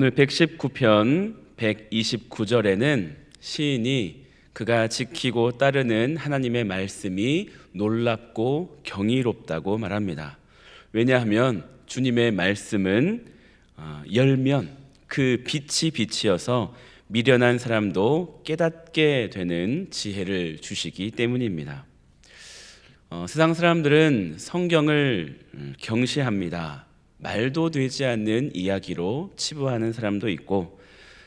오늘 119편 129절에는 시인이 그가 지키고 따르는 하나님의 말씀이 놀랍고 경이롭다고 말합니다. 왜냐하면 주님의 말씀은 어, 열면 그 빛이 빛이어서 미련한 사람도 깨닫게 되는 지혜를 주시기 때문입니다. 어, 세상 사람들은 성경을 음, 경시합니다. 말도 되지 않는 이야기로 치부하는 사람도 있고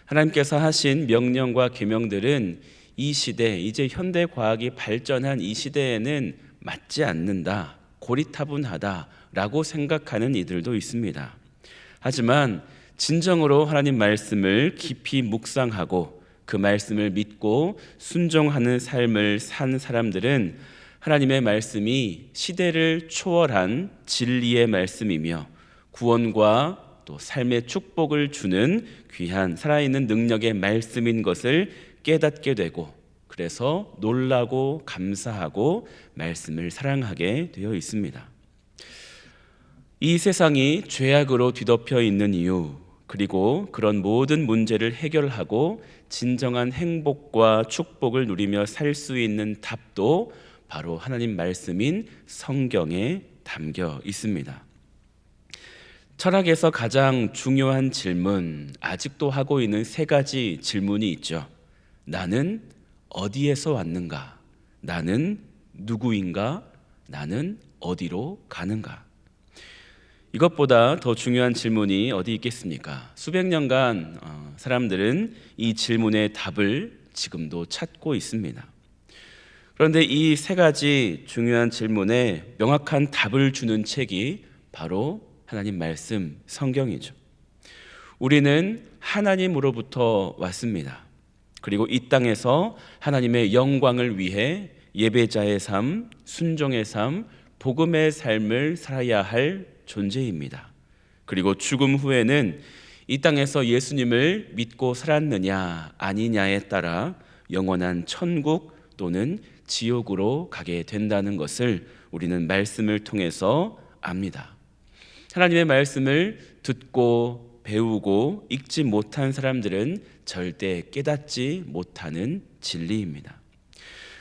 하나님께서 하신 명령과 계명들은 이 시대 이제 현대 과학이 발전한 이 시대에는 맞지 않는다. 고리타분하다라고 생각하는 이들도 있습니다. 하지만 진정으로 하나님 말씀을 깊이 묵상하고 그 말씀을 믿고 순종하는 삶을 산 사람들은 하나님의 말씀이 시대를 초월한 진리의 말씀이며 구원과 또 삶의 축복을 주는 귀한 살아있는 능력의 말씀인 것을 깨닫게 되고 그래서 놀라고 감사하고 말씀을 사랑하게 되어 있습니다. 이 세상이 죄악으로 뒤덮여 있는 이유 그리고 그런 모든 문제를 해결하고 진정한 행복과 축복을 누리며 살 수 있는 답도 바로 하나님 말씀인 성경에 담겨 있습니다. 철학에서 가장 중요한 질문, 아직도 하고 있는 세 가지 질문이 있죠. 나는 어디에서 왔는가? 나는 누구인가? 나는 어디로 가는가? 이것보다 더 중요한 질문이 어디 있겠습니까? 수백 년간 어, 사람들은 이 질문의 답을 지금도 찾고 있습니다. 그런데 이 세 가지 중요한 질문에 명확한 답을 주는 책이 바로 하나님 말씀 성경이죠. 우리는 하나님으로부터 왔습니다. 그리고 이 땅에서 하나님의 영광을 위해 예배자의 삶, 순종의 삶, 복음의 삶을 살아야 할 존재입니다. 그리고 죽음 후에는 이 땅에서 예수님을 믿고 살았느냐 아니냐에 따라 영원한 천국 또는 지옥으로 가게 된다는 것을 우리는 말씀을 통해서 압니다. 하나님의 말씀을 듣고 배우고 읽지 못한 사람들은 절대 깨닫지 못하는 진리입니다.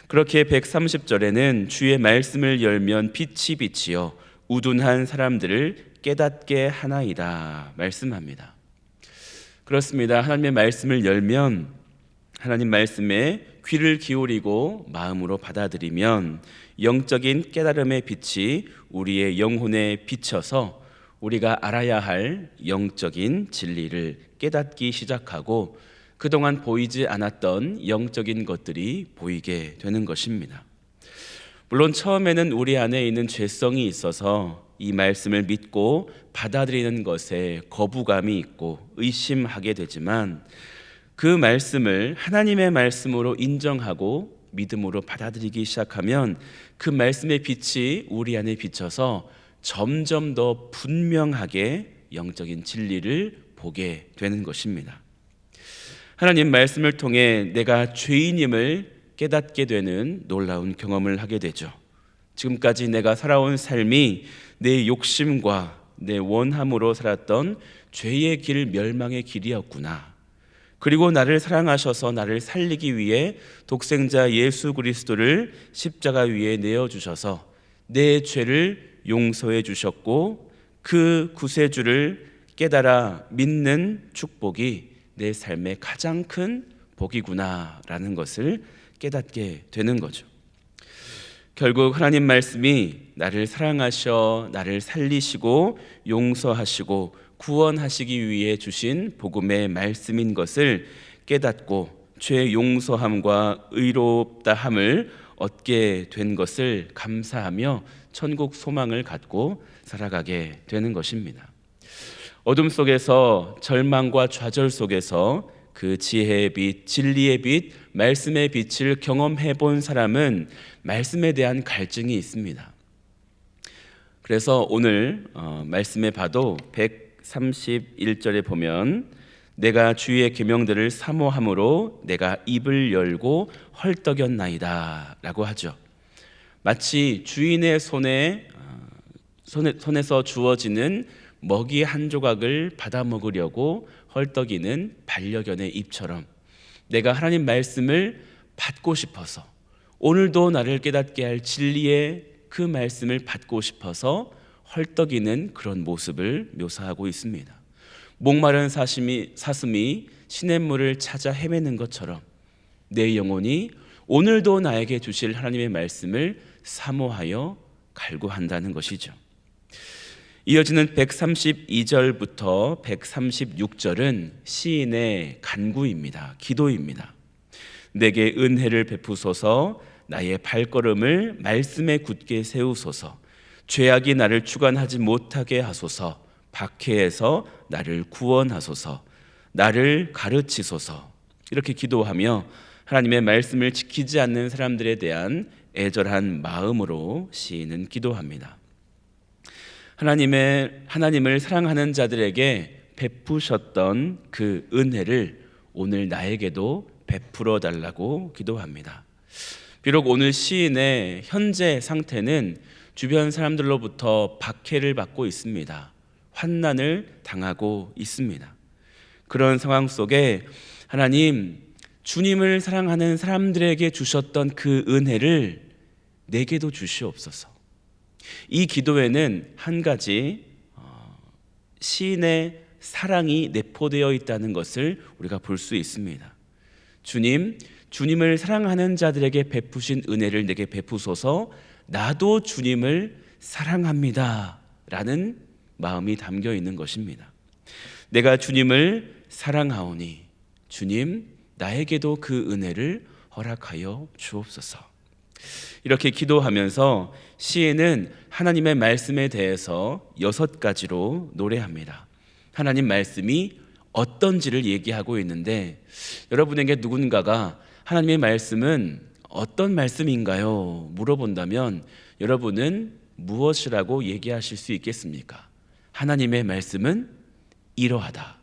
그렇게 130절에는 주의 말씀을 열면 빛이 빛이요 우둔한 사람들을 깨닫게 하나이다 말씀합니다. 그렇습니다. 하나님의 말씀을 열면 하나님 말씀에 귀를 기울이고 마음으로 받아들이면 영적인 깨달음의 빛이 우리의 영혼에 비쳐서 우리가 알아야 할 영적인 진리를 깨닫기 시작하고 그동안 보이지 않았던 영적인 것들이 보이게 되는 것입니다. 물론 처음에는 우리 안에 있는 죄성이 있어서 이 말씀을 믿고 받아들이는 것에 거부감이 있고 의심하게 되지만 그 말씀을 하나님의 말씀으로 인정하고 믿음으로 받아들이기 시작하면 그 말씀의 빛이 우리 안에 비쳐서 점점 더 분명하게 영적인 진리를 보게 되는 것입니다. 하나님 말씀을 통해 내가 죄인임을 깨닫게 되는 놀라운 경험을 하게 되죠. 지금까지 내가 살아온 삶이 내 욕심과 내 원함으로 살았던 죄의 길, 멸망의 길이었구나. 그리고 나를 사랑하셔서 나를 살리기 위해 독생자 예수 그리스도를 십자가 위에 내어 주셔서 내 죄를 용서해 주셨고 그 구세주를 깨달아 믿는 축복이 내 삶의 가장 큰 복이구나라는 것을 깨닫게 되는 거죠. 결국 하나님 말씀이 나를 사랑하셔 나를 살리시고 용서하시고 구원하시기 위해 주신 복음의 말씀인 것을 깨닫고 죄 용서함과 의롭다함을 얻게 된 것을 감사하며 천국 소망을 갖고 살아가게 되는 것입니다. 어둠 속에서 절망과 좌절 속에서 그 지혜의 빛, 진리의 빛, 말씀의 빛을 경험해 본 사람은 말씀에 대한 갈증이 있습니다. 그래서 오늘 어, 말씀에 봐도 131절에 보면 내가 주의 계명들을 사모함으로 내가 입을 열고 헐떡였나이다라고 하죠. 마치 주인의 손에 손에, 손에 서 주어지는 먹이 한 조각을 받아 먹으려고 헐떡이는 반려견의 입처럼 내가 하나님 말씀을 받고 싶어서 오늘도 나를 깨닫게 할 진리의 그 말씀을 받고 싶어서 헐떡이는 그런 모습을 묘사하고 있습니다. 목마른 사심이, 사슴이 시냇물을 찾아 헤매는 것처럼 내 영혼이 오늘도 나에게 주실 하나님의 말씀을 사모하여 갈구한다는 것이죠. 이어지는 132절부터 136절은 시인의 간구입니다. 기도입니다. 내게 은혜를 베푸소서 나의 발걸음을 말씀에 굳게 세우소서 죄악이 나를 주관하지 못하게 하소서 박해에서 나를 구원하소서 나를 가르치소서 이렇게 기도하며 하나님의 말씀을 지키지 않는 사람들에 대한 애절한 마음으로 시인은 기도합니다. 하나님의 하나님을 사랑하는 자들에게 베푸셨던 그 은혜를 오늘 나에게도 베풀어 달라고 기도합니다. 비록 오늘 시인의 현재 상태는 주변 사람들로부터 박해를 받고 있습니다. 환난을 당하고 있습니다. 그런 상황 속에 하나님 주님을 사랑하는 사람들에게 주셨던 그 은혜를 내게도 주시옵소서. 이 기도에는 한 가지 어, 시인의 사랑이 내포되어 있다는 것을 우리가 볼 수 있습니다. 주님, 주님을 사랑하는 자들에게 베푸신 은혜를 내게 베푸소서. 나도 주님을 사랑합니다 라는 마음이 담겨 있는 것입니다. 내가 주님을 사랑하오니 주님 나에게도 그 은혜를 허락하여 주옵소서. 이렇게 기도하면서 시인은 하나님의 말씀에 대해서 여섯 가지로 노래합니다. 하나님 말씀이 어떤지를 얘기하고 있는데 여러분에게 누군가가 하나님의 말씀은 어떤 말씀인가요? 물어본다면 여러분은 무엇이라고 얘기하실 수 있겠습니까? 하나님의 말씀은 이러하다.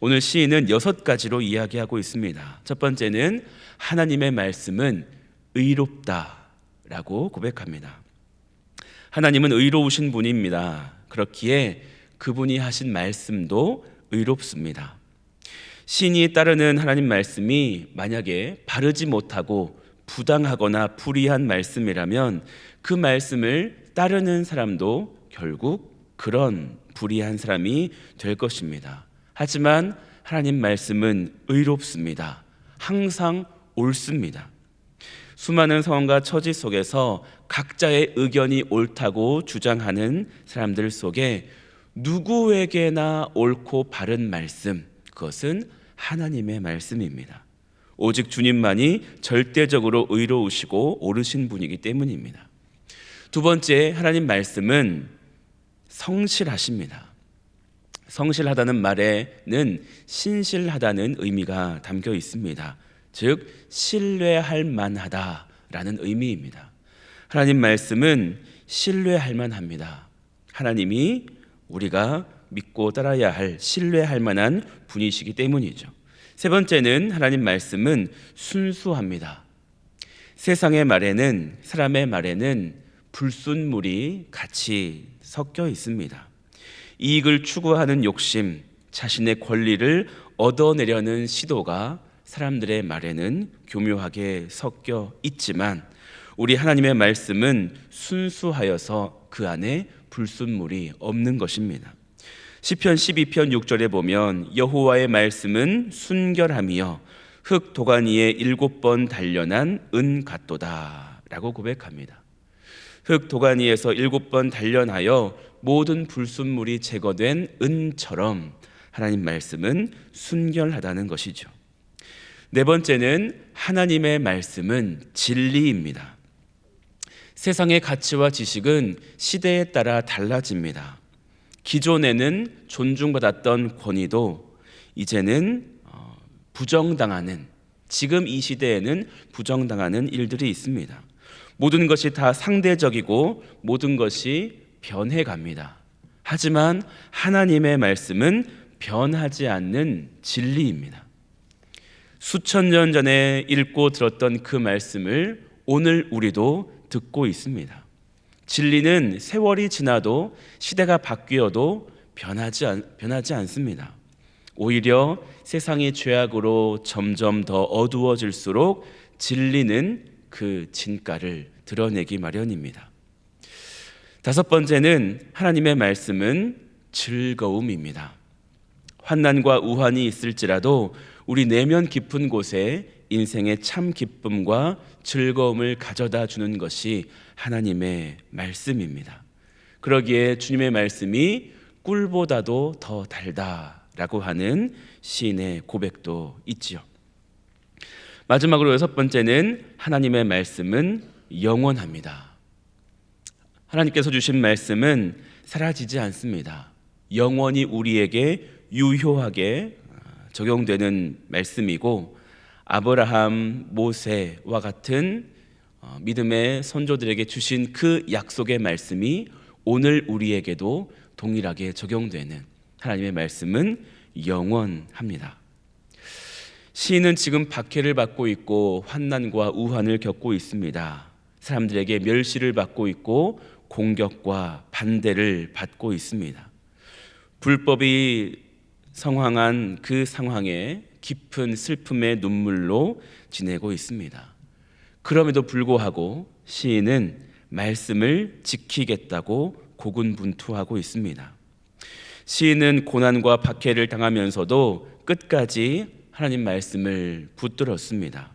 오늘 시인은 여섯 가지로 이야기하고 있습니다. 첫 번째는 하나님의 말씀은 의롭다라고 고백합니다. 하나님은 의로우신 분입니다. 그렇기에 그분이 하신 말씀도 의롭습니다. 신이 따르는 하나님 말씀이 만약에 바르지 못하고 부당하거나 불의한 말씀이라면 그 말씀을 따르는 사람도 결국 그런 불의한 사람이 될 것입니다. 하지만 하나님 말씀은 의롭습니다. 항상 옳습니다. 수많은 상황과 처지 속에서 각자의 의견이 옳다고 주장하는 사람들 속에 누구에게나 옳고 바른 말씀, 그것은 하나님의 말씀입니다. 오직 주님만이 절대적으로 의로우시고 옳으신 분이기 때문입니다. 두 번째, 하나님 말씀은 성실하십니다. 성실하다는 말에는 신실하다는 의미가 담겨 있습니다. 즉, 신뢰할 만하다라는 의미입니다. 하나님 말씀은 신뢰할 만합니다. 하나님이 우리가 믿고 따라야 할 신뢰할 만한 분이시기 때문이죠. 세 번째는 하나님 말씀은 순수합니다. 세상의 말에는 사람의 말에는 불순물이 같이 섞여 있습니다. 이익을 추구하는 욕심, 자신의 권리를 얻어내려는 시도가 사람들의 말에는 교묘하게 섞여 있지만 우리 하나님의 말씀은 순수하여서 그 안에 불순물이 없는 것입니다. 시편 12편 6절에 보면 여호와의 말씀은 순결함이여 흙 도가니에 일곱 번 단련한 은 같도다라고 고백합니다. 흙 도가니에서 일곱 번 단련하여 모든 불순물이 제거된 은처럼 하나님 말씀은 순결하다는 것이죠. 네 번째는 하나님의 말씀은 진리입니다. 세상의 가치와 지식은 시대에 따라 달라집니다. 기존에는 존중받았던 권위도 이제는 어, 부정당하는 지금 이 시대에는 부정당하는 일들이 있습니다. 모든 것이 다 상대적이고 모든 것이 변해 갑니다. 하지만 하나님의 말씀은 변하지 않는 진리입니다. 수천 년 전에 읽고 들었던 그 말씀을 오늘 우리도 듣고 있습니다. 진리는 세월이 지나도 시대가 바뀌어도 변하지, 않, 변하지 않습니다. 오히려 세상의 죄악으로 점점 더 어두워질수록 진리는 그 진가를 드러내기 마련입니다. 다섯 번째는 하나님의 말씀은 즐거움입니다. 환난과 우환이 있을지라도 우리 내면 깊은 곳에 인생의 참 기쁨과 즐거움을 가져다 주는 것이 하나님의 말씀입니다. 그러기에 주님의 말씀이 꿀보다도 더 달다라고 하는 시인의 고백도 있지요. 마지막으로 여섯 번째는 하나님의 말씀은 영원합니다. 하나님께서 주신 말씀은 사라지지 않습니다. 영원히 우리에게 유효하게 적용되는 말씀이고 아브라함, 모세와 같은 어, 믿음의 선조들에게 주신 그 약속의 말씀이 오늘 우리에게도 동일하게 적용되는 하나님의 말씀은 영원합니다. 시인은 지금 박해를 받고 있고 환난과 우환을 겪고 있습니다. 사람들에게 멸시를 받고 있고 공격과 반대를 받고 있습니다. 불법이 성황한 그 상황에 깊은 슬픔의 눈물로 지내고 있습니다. 그럼에도 불구하고 시인은 말씀을 지키겠다고 고군분투하고 있습니다. 시인은 고난과 박해를 당하면서도 끝까지 하나님 말씀을 붙들었습니다.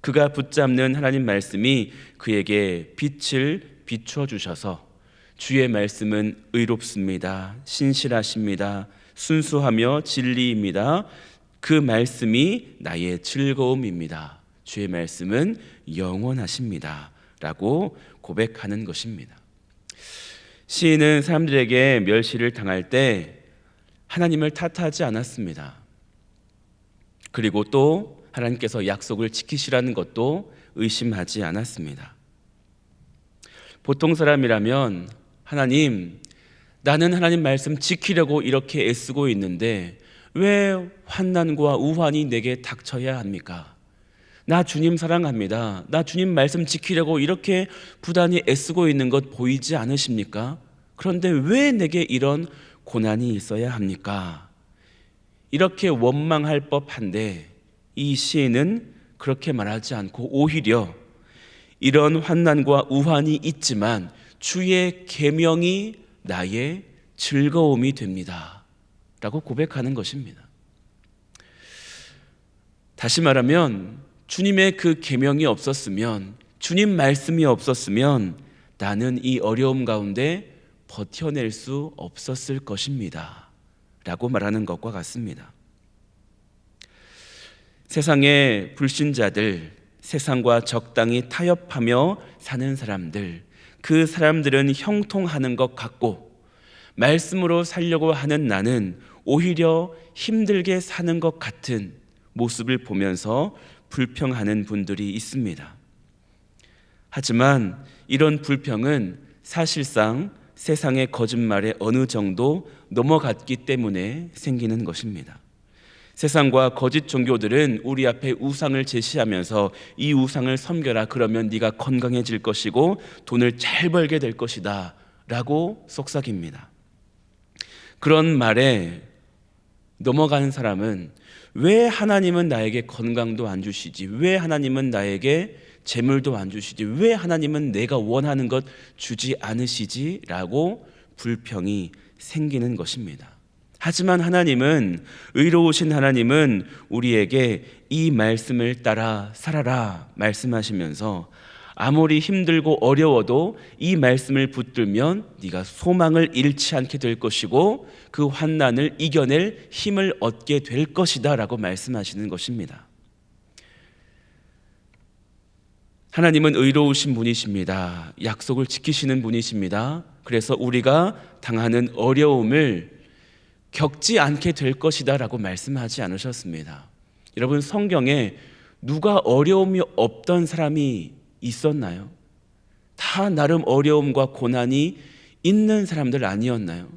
그가 붙잡는 하나님 말씀이 그에게 빛을 비추어 주셔서 주의 말씀은 의롭습니다. 신실하십니다. 순수하며 진리입니다. 그 말씀이 나의 즐거움입니다. 주의 말씀은 영원하십니다. 라고 고백하는 것입니다. 시인은 사람들에게 멸시를 당할 때 하나님을 탓하지 않았습니다. 그리고 또 하나님께서 약속을 지키시라는 것도 의심하지 않았습니다. 보통 사람이라면 하나님, 나는 하나님 말씀 지키려고 이렇게 애쓰고 있는데 왜 환난과 우환이 내게 닥쳐야 합니까? 나 주님 사랑합니다. 나 주님 말씀 지키려고 이렇게 부단히 애쓰고 있는 것 보이지 않으십니까? 그런데 왜 내게 이런 고난이 있어야 합니까? 이렇게 원망할 법한데 이 시인은 그렇게 말하지 않고 오히려 이런 환난과 우환이 있지만 주의 계명이 나의 즐거움이 됩니다. 라고 고백하는 것입니다. 다시 말하면 주님의 그 계명이 없었으면 주님 말씀이 없었으면 나는 이 어려움 가운데 버텨낼 수 없었을 것입니다. 라고 말하는 것과 같습니다. 세상의 불신자들, 세상과 적당히 타협하며 사는 사람들, 그 사람들은 형통하는 것 같고, 말씀으로 살려고 하는 나는 오히려 힘들게 사는 것 같은 모습을 보면서 불평하는 분들이 있습니다. 하지만 이런 불평은 사실상 세상의 거짓말에 어느 정도 넘어갔기 때문에 생기는 것입니다. 세상과 거짓 종교들은 우리 앞에 우상을 제시하면서 이 우상을 섬겨라 그러면 네가 건강해질 것이고 돈을 잘 벌게 될 것이다 라고 속삭입니다. 그런 말에 넘어가는 사람은 왜 하나님은 나에게 건강도 안 주시지? 왜 하나님은 나에게 재물도 안 주시지? 왜 하나님은 내가 원하는 것 주지 않으시지? 라고 불평이 생기는 것입니다. 하지만 하나님은 의로우신 하나님은 우리에게 이 말씀을 따라 살아라 말씀하시면서 아무리 힘들고 어려워도 이 말씀을 붙들면 네가 소망을 잃지 않게 될 것이고 그 환난을 이겨낼 힘을 얻게 될 것이다라고 말씀하시는 것입니다. 하나님은 의로우신 분이십니다. 약속을 지키시는 분이십니다. 그래서 우리가 당하는 어려움을 겪지 않게 될 것이다 라고 말씀하지 않으셨습니다. 여러분 성경에 누가 어려움이 없던 사람이 있었나요? 다 나름 어려움과 고난이 있는 사람들 아니었나요?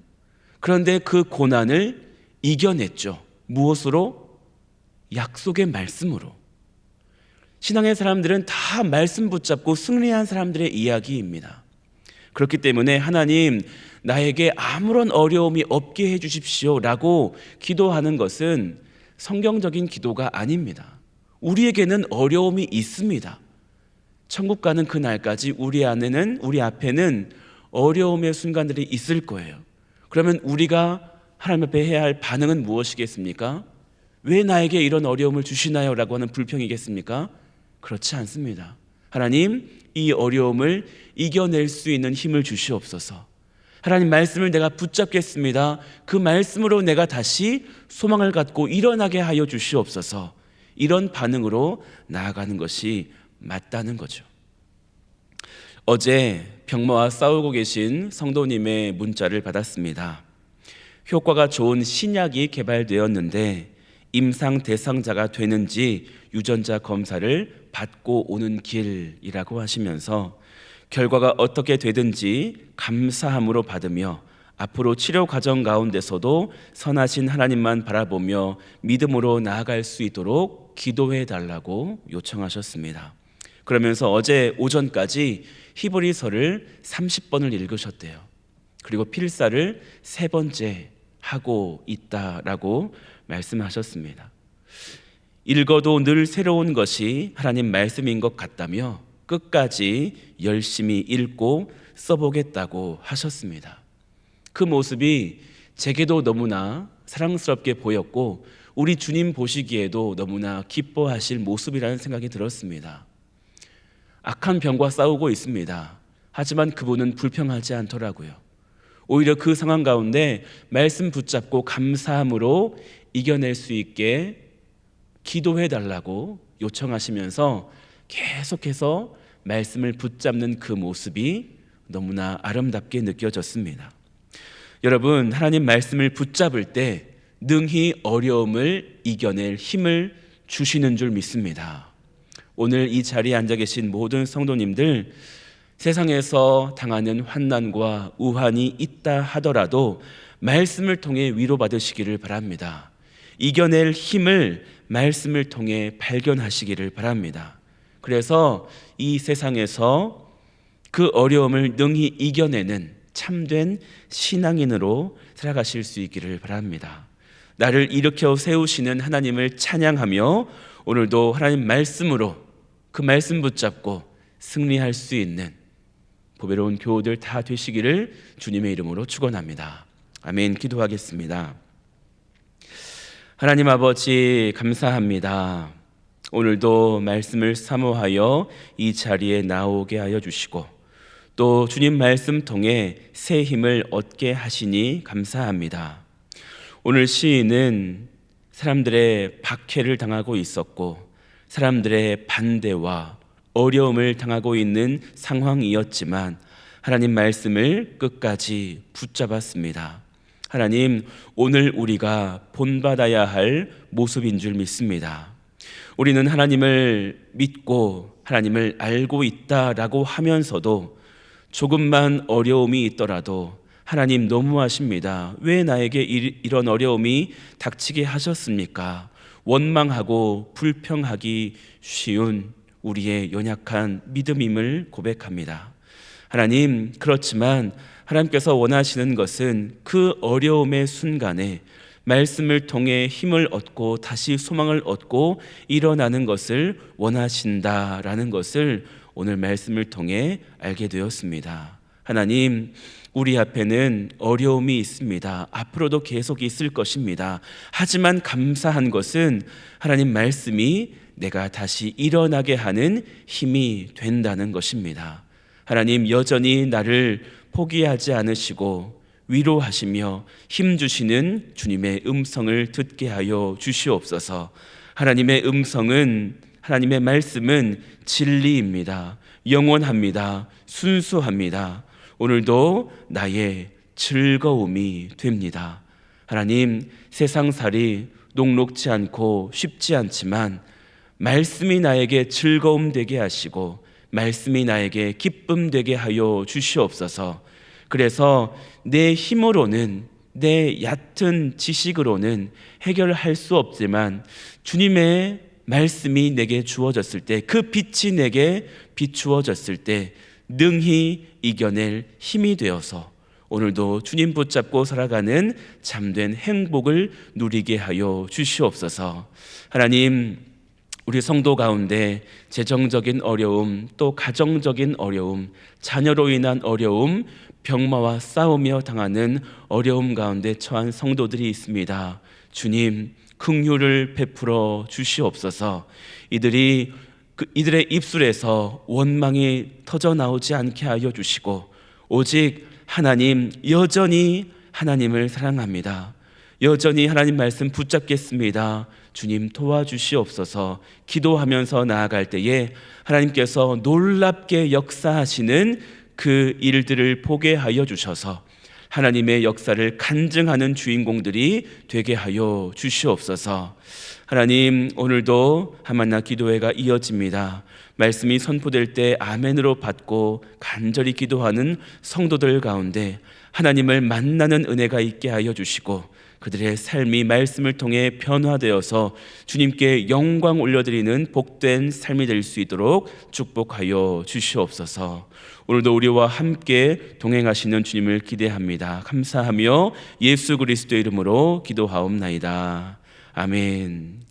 그런데 그 고난을 이겨냈죠. 무엇으로? 약속의 말씀으로. 신앙의 사람들은 다 말씀 붙잡고 승리한 사람들의 이야기입니다. 그렇기 때문에 하나님 나에게 아무런 어려움이 없게 해 주십시오 라고 기도하는 것은 성경적인 기도가 아닙니다. 우리에게는 어려움이 있습니다. 천국 가는 그 날까지 우리 안에는 우리 앞에는 어려움의 순간들이 있을 거예요. 그러면 우리가 하나님 앞에 해야 할 반응은 무엇이겠습니까? 왜 나에게 이런 어려움을 주시나요? 라고 하는 불평이겠습니까? 그렇지 않습니다. 하나님, 이 어려움을 이겨낼 수 있는 힘을 주시옵소서. 하나님 말씀을 내가 붙잡겠습니다. 그 말씀으로 내가 다시 소망을 갖고 일어나게 하여 주시옵소서. 이런 반응으로 나아가는 것이 맞다는 거죠. 어제 병마와 싸우고 계신 성도님의 문자를 받았습니다. 효과가 좋은 신약이 개발되었는데 임상 대상자가 되는지 유전자 검사를 받고 오는 길이라고 하시면서 결과가 어떻게 되든지 감사함으로 받으며 앞으로 치료 과정 가운데서도 선하신 하나님만 바라보며 믿음으로 나아갈 수 있도록 기도해 달라고 요청하셨습니다. 그러면서 어제 오전까지 히브리서를 30번을 읽으셨대요. 그리고 필사를 세 번째 하고 있다라고 말씀하셨습니다. 읽어도 늘 새로운 것이 하나님 말씀인 것 같다며 끝까지 열심히 읽고 써보겠다고 하셨습니다. 그 모습이 제게도 너무나 사랑스럽게 보였고 우리 주님 보시기에도 너무나 기뻐하실 모습이라는 생각이 들었습니다. 악한 병과 싸우고 있습니다. 하지만 그분은 불평하지 않더라고요. 오히려 그 상황 가운데 말씀 붙잡고 감사함으로 이겨낼 수 있게 기도해 달라고 요청하시면서 계속해서 말씀을 붙잡는 그 모습이 너무나 아름답게 느껴졌습니다. 여러분, 하나님 말씀을 붙잡을 때 능히 어려움을 이겨낼 힘을 주시는 줄 믿습니다. 오늘 이 자리에 앉아 계신 모든 성도님들 세상에서 당하는 환난과 우환이 있다 하더라도 말씀을 통해 위로받으시기를 바랍니다. 이겨낼 힘을 말씀을 통해 발견하시기를 바랍니다. 그래서 이 세상에서 그 어려움을 능히 이겨내는 참된 신앙인으로 살아가실 수 있기를 바랍니다. 나를 일으켜 세우시는 하나님을 찬양하며 오늘도 하나님 말씀으로 그 말씀 붙잡고 승리할 수 있는 보배로운 교우들 다 되시기를 주님의 이름으로 축원합니다. 아멘. 기도하겠습니다. 하나님 아버지 감사합니다. 오늘도 말씀을 사모하여 이 자리에 나오게 하여 주시고 또 주님 말씀 통해 새 힘을 얻게 하시니 감사합니다. 오늘 시인은 사람들의 박해를 당하고 있었고 사람들의 반대와 어려움을 당하고 있는 상황이었지만 하나님 말씀을 끝까지 붙잡았습니다. 하나님, 오늘 우리가 본받아야 할 모습인 줄 믿습니다. 우리는 하나님을 믿고 하나님을 알고 있다라고 하면서도 조금만 어려움이 있더라도 하나님 너무하십니다. 왜 나에게 이런 어려움이 닥치게 하셨습니까? 원망하고 불평하기 쉬운 우리의 연약한 믿음임을 고백합니다. 하나님, 그렇지만 하나님께서 원하시는 것은 그 어려움의 순간에 말씀을 통해 힘을 얻고 다시 소망을 얻고 일어나는 것을 원하신다라는 것을 오늘 말씀을 통해 알게 되었습니다. 하나님, 우리 앞에는 어려움이 있습니다. 앞으로도 계속 있을 것입니다. 하지만 감사한 것은 하나님 말씀이 내가 다시 일어나게 하는 힘이 된다는 것입니다. 하나님 여전히 나를 포기하지 않으시고 위로하시며 힘 주시는 주님의 음성을 듣게 하여 주시옵소서. 하나님의 음성은 하나님의 말씀은 진리입니다. 영원합니다. 순수합니다. 오늘도 나의 즐거움이 됩니다. 하나님, 세상살이 녹록지 않고 쉽지 않지만 말씀이 나에게 즐거움 되게 하시고 말씀이 나에게 기쁨 되게 하여 주시옵소서. 그래서 내 힘으로는 내 얕은 지식으로는 해결할 수 없지만 주님의 말씀이 내게 주어졌을 때 그 빛이 내게 비추어졌을 때 능히 이겨낼 힘이 되어서 오늘도 주님 붙잡고 살아가는 참된 행복을 누리게 하여 주시옵소서. 하나님, 우리 성도 가운데 재정적인 어려움, 또 가정적인 어려움, 자녀로 인한 어려움, 병마와 싸우며 당하는 어려움 가운데 처한 성도들이 있습니다. 주님, 긍휼을 베풀어 주시옵소서. 이들이 그 이들의 입술에서 원망이 터져 나오지 않게 하여 주시고 오직 하나님 여전히 하나님을 사랑합니다. 여전히 하나님 말씀 붙잡겠습니다. 주님 도와주시옵소서. 기도하면서 나아갈 때에 하나님께서 놀랍게 역사하시는 그 일들을 보게 하여 주셔서 하나님의 역사를 간증하는 주인공들이 되게 하여 주시옵소서. 하나님 오늘도 하만나 기도회가 이어집니다. 말씀이 선포될 때 아멘으로 받고 간절히 기도하는 성도들 가운데 하나님을 만나는 은혜가 있게 하여 주시고 그들의 삶이 말씀을 통해 변화되어서 주님께 영광 올려드리는 복된 삶이 될 수 있도록 축복하여 주시옵소서. 오늘도 우리와 함께 동행하시는 주님을 기대합니다. 감사하며 예수 그리스도 이름으로 기도하옵나이다. 아멘.